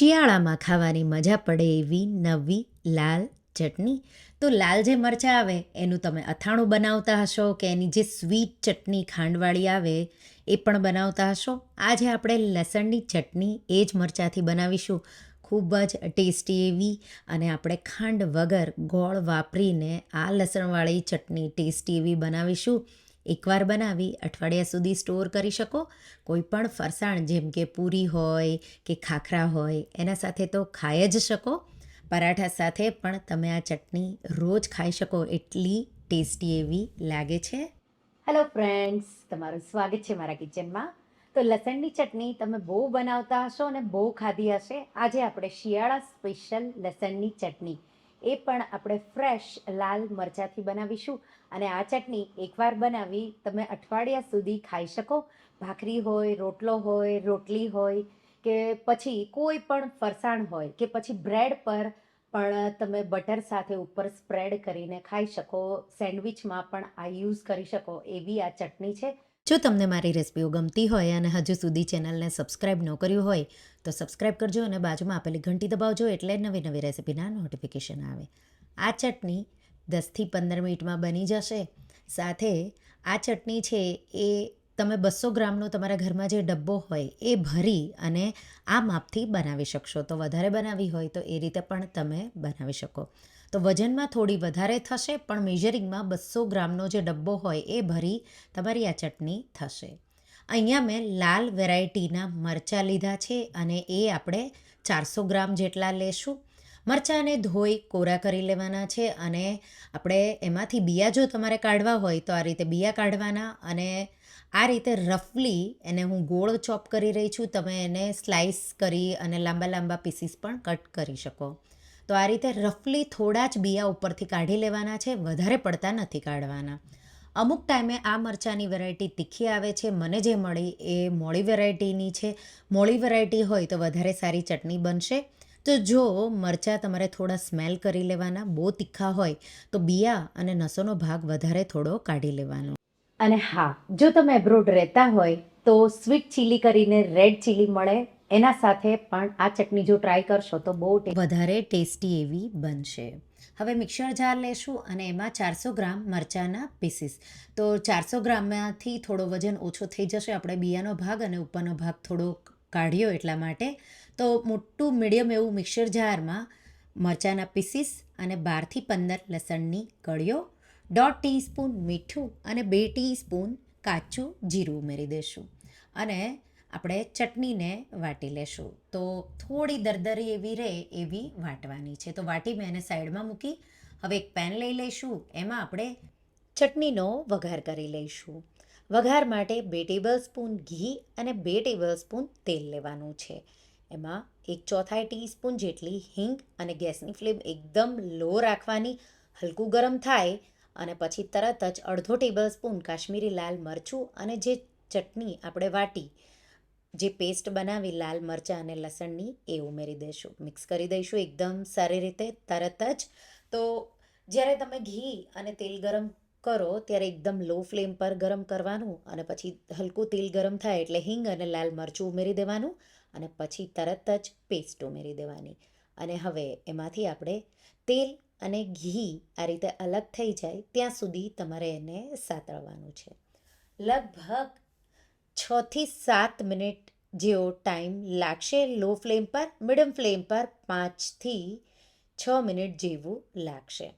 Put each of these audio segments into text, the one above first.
શિયાળામાં ખાવાની મજા પડે એવી નવી લાલ ચટણી. તો લાલ જે મરચાં આવે, એનું તમે અથાણું બનાવતા હશો કે એની જે સ્વીટ ચટણી ખાંડવાળી આવે, એ પણ બનાવતા હશો? આજે આપણે લસણની ચટણી એ જ મરચાંથી બનાવીશું. ખૂબ જ ટેસ્ટી એવી અને આપણે ખાંડ વગર ગોળ વાપરીને આ લસણવાળી ચટણી ટેસ્ટી એવી બનાવીશું. એકવાર બનાવી અઠવાડિયા સુધી સ્ટોર કરી શકો. કોઈ પણ ફરસાણ જેમ કે પૂરી હોય કે ખાખરા હોય, એના સાથે તો ખાઈ જ શકો. પરાઠા સાથે પણ તમે આ ચટણી રોજ ખાઈ શકો. એટલી ટેસ્ટી એવી લાગે છે. હેલો ફ્રેન્ડ્સ તમારું સ્વાગત છે મારા કિચનમાં. તો લસણની ચટણી તમે બહુ બનાવતા હશો અને બહુ ખાધી હશે. આજે આપણે શિયાળા સ્પેશિયલ લસણની ચટણી એ પણ આપણે ફ્રેશ લાલ મરચાંથી બનાવીશું. અને આ ચટણી એકવાર બનાવી તમે અઠવાડિયા સુધી ખાઈ શકો. ભાખરી હોય, રોટલો હોય, રોટલી હોય, કે પછી કોઈ પણ ફરસાણ હોય, કે પછી બ્રેડ પર પણ તમે બટર સાથે ઉપર સ્પ્રેડ કરીને ખાઈ શકો. સેન્ડવિચમાં પણ આ યુઝ કરી શકો એવી આ ચટણી છે. જો તમને મારી રેસિપીઓ ગમતી હોય અને હજુ સુધી ચેનલને સબસ્ક્રાઇબ ન કર્યું હોય, તો સબસ્ક્રાઇબ કરજો અને બાજુમાં આપેલી ઘંટી દબાવજો એટલે નવી નવી રેસિપીના નોટિફિકેશન આવે. આ ચટણી દસથી પંદર મિનિટમાં બની જશે. સાથે આ ચટણી છે એ તમે બસો ગ્રામનો તમારા ઘરમાં જે ડબ્બો હોય એ ભરી અને આ માપથી બનાવી શકશો. તો વધારે બનાવી હોય તો એ રીતે પણ તમે બનાવી શકો. તો વજનમાં થોડી વધારે થશે, પણ મેજરિંગમાં બસો ગ્રામનો જે ડબ્બો હોય એ ભરી તમારી આ ચટણી થશે. અહીંયા મેં લાલ વેરાયટીના મરચાં લીધા છે અને એ આપણે ચારસો ગ્રામ જેટલા લેશું. મરચાંને ધોઈ કોરા કરી લેવાના છે અને આપણે એમાંથી બિયા જો તમારે કાઢવા હોય તો આ રીતે બિયા કાઢવાના અને આ રીતે રફલી એને હું ગોળ ચોપ કરી રહી છું. તમે એને સ્લાઇસ કરી અને લાંબા લાંબા પીસીસ પણ કટ કરી શકો. તો આ રીતે રફલી થોડા જ બિયા ઉપરથી કાઢી લેવાના છે, વધારે પડતા નથી કાઢવાના. અમુક ટાઈમે આ મરચાંની વેરાયટી તીખી આવે છે, મને જે મળી એ મોળી વેરાયટીની છે. મોળી વેરાયટી હોય તો વધારે સારી ચટણી બનશે. તો જો મરચાં તમારે થોડા સ્મેલ કરી લેવાના, બહુ તીખા હોય, તો બિયા અને નસોનો ભાગ વધારે થોડો કાઢી લેવાનો. અને હા, જો તમે એબ્રોડ રહેતા હોય તો સ્વીટ ચીલી કરીને રેડ ચીલી મળે એના સાથે પણ આ ચટણી જો ટ્રાય કરશો તો બહુ વધારે ટેસ્ટી એવી બનશે. હવે મિક્સર જાર લેશું અને એમાં ચારસો ગ્રામ મરચાંના પીસીસ તો ચારસો ગ્રામમાંથી થોડો વજન ઓછો થઈ જશે. આપણે બિયાનો ભાગ અને ઉપરનો ભાગ થોડો કાઢ્યો એટલા માટે. તો મોટું મીડિયમ એવું મિક્સર જારમાં મરચાંના પીસીસ અને બારથી પંદર લસણની કળીઓ, દોઢ ટીસ્પૂન મીઠું અને બે ટીસ્પૂન કાચું જીરું ઉમેરી દઈશું અને આપણે ચટણીને વાટી લેશું. તો થોડી દરદરી એવી રહે એવી વાટવાની છે. તો વાટી મેં એને સાઈડમાં મૂકી, હવે એક પેન લઈ લઈશું. એમાં આપણે ચટણીનો વઘાર કરી લઈશું. વઘાર માટે બે ટેબલ સ્પૂન ઘી અને બે ટેબલ સ્પૂન તેલ લેવાનું છે. એમાં એક ચોથાઈ ટીસ્પૂન જેટલી હિંગ અને ગેસની ફ્લેમ એકદમ લો રાખવાની, હલકું ગરમ થાય અને પછી તરત જ અડધો ટેબલ સ્પૂન કાશ્મીરી લાલ મરચું અને જે ચટણી આપણે વાટી જે પેસ્ટ બનાવી લાલ મરચાં અને લસણની એ ઉમેરી દઈશું મિક્સ કરી દઈશું એકદમ સારી રીતે, તરત જ. તો જ્યારે તમે ઘી અને તેલ ગરમ કરો, ત્યારે એકદમ લો ફ્લેમ પર ગરમ કરવાનું અને પછી હલકું તેલ ગરમ થાય એટલે હિંગ અને લાલ મરચું ઉમેરી દેવાનું અને પછી તરત જ પેસ્ટ ઉમેરી દેવાની. અને હવે એમાંથી આપણે તેલ અને ઘી આ રીતે અલગ થઈ જાય, ત્યાં સુધી તમારે એને સાતળવાનું છે. લગભગ છથી સાત મિનિટ જેવો ટાઈમ લાગશે લો ફ્લેમ પર, મીડિયમ ફ્લેમ પર પાંચથી છ મિનિટ જેવું લાગશે.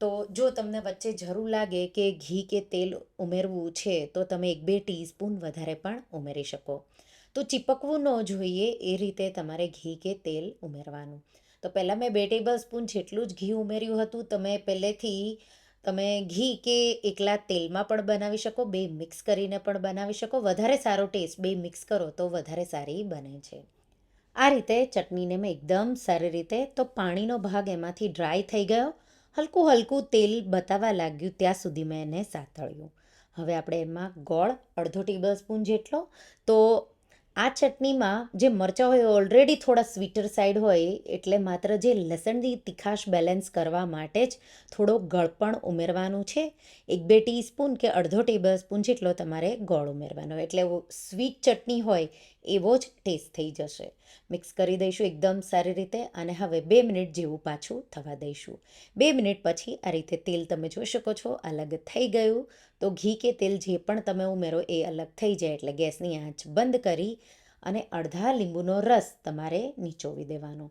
તો જો તમને વચ્ચે જરૂર લાગે કે ઘી કે તેલ ઉમેરવું છે, તો તમે એક બે ટીસ્પૂન વધારે પણ ઉમેરી શકો. તો ચીપકવું ન જોઈએ એ રીતે તમારે ઘી કે તેલ ઉમેરવાનું. તો પહેલાં મેં બે ટેબલ સ્પૂન જેટલું જ ઘી ઉમેર્યું હતું તમે પહેલેથી તમે ઘી કે એકલા તેલમાં પણ બનાવી શકો, બે મિક્સ કરીને પણ બનાવી શકો. વધારે સારો ટેસ્ટ બે મિક્સ કરો તો વધારે સારી બને છે. આ રીતે ચટણીને મેં એકદમ સારી રીતે, તો પાણીનો ભાગ એમાંથી ડ્રાય થઈ ગયો. હલકું હલકું તેલ બતાવવા લાગ્યું ત્યાં સુધી મેં એને સાતળ્યું. હવે આપણે એમાં ગોળ, અડધો ટેબલ સ્પૂન જેટલો, તો આ ચટણીમાં જે મરચાં હોય ઓલરેડી થોડા સ્વીટર સાઈડ હોય, એટલે માત્ર જે લસણની તીખાશ બેલેન્સ કરવા માટે જ થોડો ગળપણ ઉમેરવાનું છે. એક બે ટીસ્પૂન કે અડધો ટેબલ સ્પૂન જેટલો તમારે ગોળ ઉમેરવાનો. એટલે સ્વીટ ચટણી હોય, એવો જ ટેસ્ટ થઈ જશે. મિક્સ કરી દઈશું એકદમ સારી રીતે અને હવે બે મિનિટ જેવું પાછું થવા દઈશું. બે મિનિટ પછી આ રીતે તેલ તમે જોઈ શકો છો અલગ થઈ ગયું. તો ઘી કે તેલ જે પણ તમે ઉમેરો એ અલગ થઈ જાય એટલે ગેસની આંચ બંધ કરી અને અડધા લીંબુનો રસ તમારે નીચોવી દેવાનો.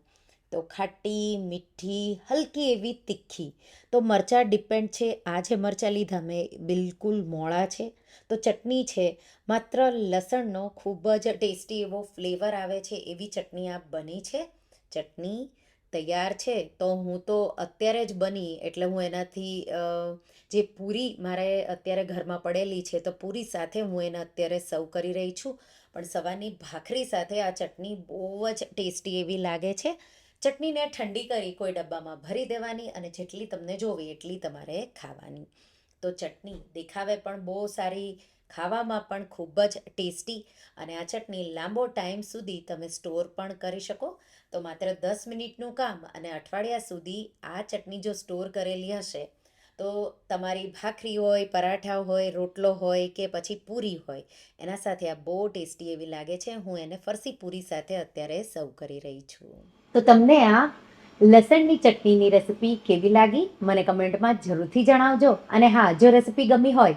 તો ખાટી, મીઠી, હલકી એવી તીખી. તો મરચાં ડિપેન્ડ છે. આ જે મરચાં લીધા મેં બિલકુલ મોળા છે. તો ચટણી છે. માત્ર લસણનો ખૂબ જ ટેસ્ટી એવો ફ્લેવર આવે છે એવી ચટણી આ બની છે. ચટણી તૈયાર છે, તો હું તો અત્યારે જ બની, એટલે હું એનાથી જે પૂરી મારે અત્યારે ઘરમાં પડેલી છે, તો પૂરી સાથે હું એને અત્યારે સર્વ કરી રહી છું. પણ સવારની ભાખરી સાથે આ ચટણી બહુ જ ટેસ્ટી એવી લાગે છે. ચટણીને ઠંડી કરી કોઈ ડબ્બામાં ભરી દેવાની અને જેટલી તમને જોવી એટલી તમારે ખાવાની. તો ચટણી દેખાવે પણ બહુ સારી ખાવામાં પણ ખૂબ જ ટેસ્ટી અને આ ચટણી લાંબો ટાઈમ સુધી તમે સ્ટોર પણ કરી શકો. તો માત્ર દસ મિનિટનું કામ અને અઠવાડિયા સુધી આ ચટણી જો સ્ટોર કરેલી હશે, તો તમારી ભાખરી હોય, પરાઠા હોય, રોટલો હોય કે પછી પૂરી હોય, એના સાથે આ બહુ ટેસ્ટી એવી લાગે છે. હું એને ફરસી પૂરી સાથે અત્યારે સર્વ કરી રહી છું. તો તમને આ લસણની ચટણીની રેસિપી કેવી લાગી? મને કમેન્ટમાં જરૂરથી જણાવજો. અને હા, જો રેસિપી ગમી હોય